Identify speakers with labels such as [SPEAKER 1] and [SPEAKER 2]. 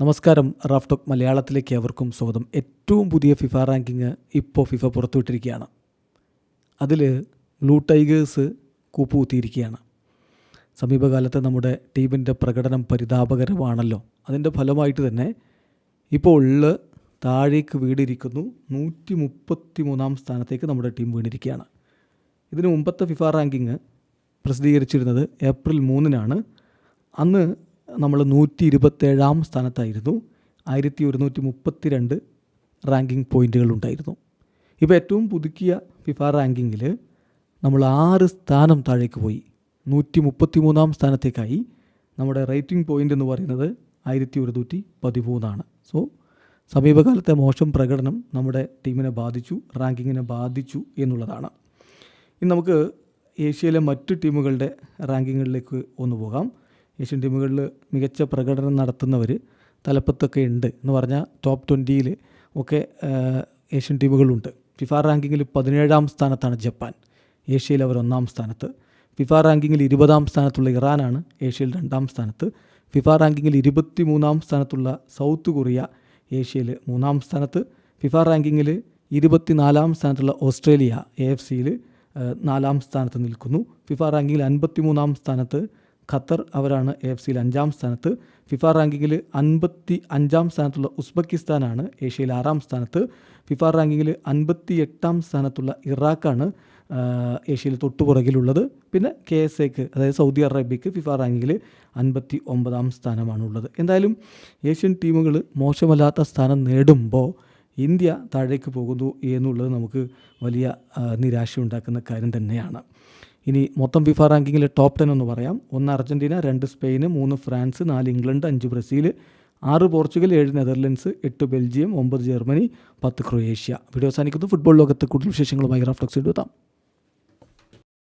[SPEAKER 1] നമസ്കാരം Raf talk മലയാളത്തിലേക്ക് അവർക്കും സ്വാഗതം. ഏറ്റവും പുതിയ ഫിഫ റാങ്കിങ് ഇപ്പോൾ ഫിഫ പുറത്തുവിട്ടിരിക്കുകയാണ്. അതിൽ ബ്ലൂ ടൈഗേഴ്സ് കൂപ്പുകുത്തിയിരിക്കുകയാണ്. സമീപകാലത്ത് നമ്മുടെ ടീമിന്റെ പ്രകടനം പരിതാപകരമാണല്ലോ. അതിന്റെ ഫലമായിട്ട് തന്നെ ഇപ്പോൾ താഴേക്ക് വീടിരിക്കുന്നു നൂറ്റി മുപ്പത്തി മൂന്നാം സ്ഥാനത്തേക്ക് നമ്മുടെ ടീം വീണിരിക്കുകയാണ്. ഇതിനു മുമ്പത്തെ ഫിഫ റാങ്കിങ് പ്രസിദ്ധീകരിച്ചിരുന്നത് ഏപ്രിൽ മൂന്നിനാണ്. അന്ന് നമ്മൾ നൂറ്റി ഇരുപത്തേഴാം സ്ഥാനത്തായിരുന്നു. ആയിരത്തി ഒരുന്നൂറ്റി മുപ്പത്തി രണ്ട് റാങ്കിങ് പോയിന്റുകളുണ്ടായിരുന്നു ഇപ്പോൾ ഏറ്റവും പുതുക്കിയ ഫിഫ റാങ്കിങ്ങിൽ നമ്മൾ ആറ് സ്ഥാനം താഴേക്ക് പോയി. നൂറ്റി മുപ്പത്തി മൂന്നാം സ്ഥാനത്തേക്കായി നമ്മുടെ റേറ്റിംഗ് പോയിന്റ് എന്ന് പറയുന്നത് ആയിരത്തി ഒരുന്നൂറ്റി പതിമൂന്നാണ് സോ സമീപകാലത്തെ മോശം പ്രകടനം നമ്മുടെ ടീമിനെ ബാധിച്ചു റാങ്കിങ്ങിനെ ബാധിച്ചു എന്നുള്ളതാണ്. ഇനി നമുക്ക് ഏഷ്യയിലെ മറ്റു ടീമുകളുടെ റാങ്കിങ്ങുകളിലേക്ക് ഒന്ന് പോകാം. ഏഷ്യൻ ടീമുകളിൽ മികച്ച പ്രകടനം നടത്തുന്നവർ തലപ്പത്തൊക്കെ ഉണ്ട് എന്ന് പറഞ്ഞാൽ ടോപ്പ് ട്വന്റിയിൽ ഒക്കെ ഏഷ്യൻ ടീമുകളുണ്ട്. ഫിഫ റാങ്കിങ്ങിൽ പതിനേഴാം സ്ഥാനത്താണ് ജപ്പാൻ. ഏഷ്യയിൽ അവർ ഒന്നാം സ്ഥാനത്ത്. ഫിഫ റാങ്കിങ്ങിൽ ഇരുപതാം സ്ഥാനത്തുള്ള ഇറാനാണ് ഏഷ്യയിൽ രണ്ടാം സ്ഥാനത്ത്. ഫിഫ റാങ്കിങ്ങിൽ ഇരുപത്തി മൂന്നാം സ്ഥാനത്തുള്ള സൗത്ത് കൊറിയ ഏഷ്യയിൽ മൂന്നാം സ്ഥാനത്ത്. ഫിഫ റാങ്കിങ്ങിൽ ഇരുപത്തിനാലാം സ്ഥാനത്തുള്ള ഓസ്ട്രേലിയ എ എഫ് സിയിൽ നാലാം സ്ഥാനത്ത് നിൽക്കുന്നു. ഫിഫ റാങ്കിങ്ങിൽ അൻപത്തി മൂന്നാം സ്ഥാനത്ത് ഖത്തർ അവരാണ് എ എഫ് സിയിൽ അഞ്ചാം സ്ഥാനത്ത്. ഫിഫ റാങ്കിങ്ങിൽ അൻപത്തി അഞ്ചാം സ്ഥാനത്തുള്ള ഉസ്ബെക്കിസ്ഥാനാണ്. ഏഷ്യയിൽ ആറാം സ്ഥാനത്ത്. ഫിഫ റാങ്കിങ്ങിൽ അൻപത്തി എട്ടാം സ്ഥാനത്തുള്ള ഇറാഖാണ് ഏഷ്യയിൽ തൊട്ടുപുറകിലുള്ളത്. പിന്നെ കെ എസ് എക്ക് അതായത് സൗദി അറേബ്യക്ക് ഫിഫ റാങ്കിങ്ങിൽ അൻപത്തി ഒമ്പതാം സ്ഥാനമാണുള്ളത്. എന്തായാലും ഏഷ്യൻ ടീമുകൾ മോശമല്ലാത്ത സ്ഥാനം നേടുമ്പോൾ ഇന്ത്യ താഴേക്ക് പോകുന്നു എന്നുള്ളത് നമുക്ക് വലിയ നിരാശ നിരാശയുണ്ടാക്കുന്ന കാര്യം തന്നെയാണ്. ഇനി മൊത്തം ഫിഫ റാങ്കിങ്ങിലെ ടോപ്പ് ടെൻ എന്ന് പറയാം. ഒന്ന് അർജന്റീന രണ്ട് സ്പെയിന് മൂന്ന് ഫ്രാൻസ് നാല് ഇംഗ്ലണ്ട് അഞ്ച് ബ്രസീൽ ആറ് പോർച്ചുഗൽ ഏഴ് നെതർലൻഡ്സ് എട്ട് ബെൽജിയം ഒമ്പത് ജർമ്മനി പത്ത് ക്രൊയേഷ്യ. വീഡിയോ അവസാനിക്കുന്നു. ഫുട്ബോൾ ലോകത്ത് കൂടുതൽ വിശേഷങ്ങളുമായി റഫ്ലക്സ് എഴുതാം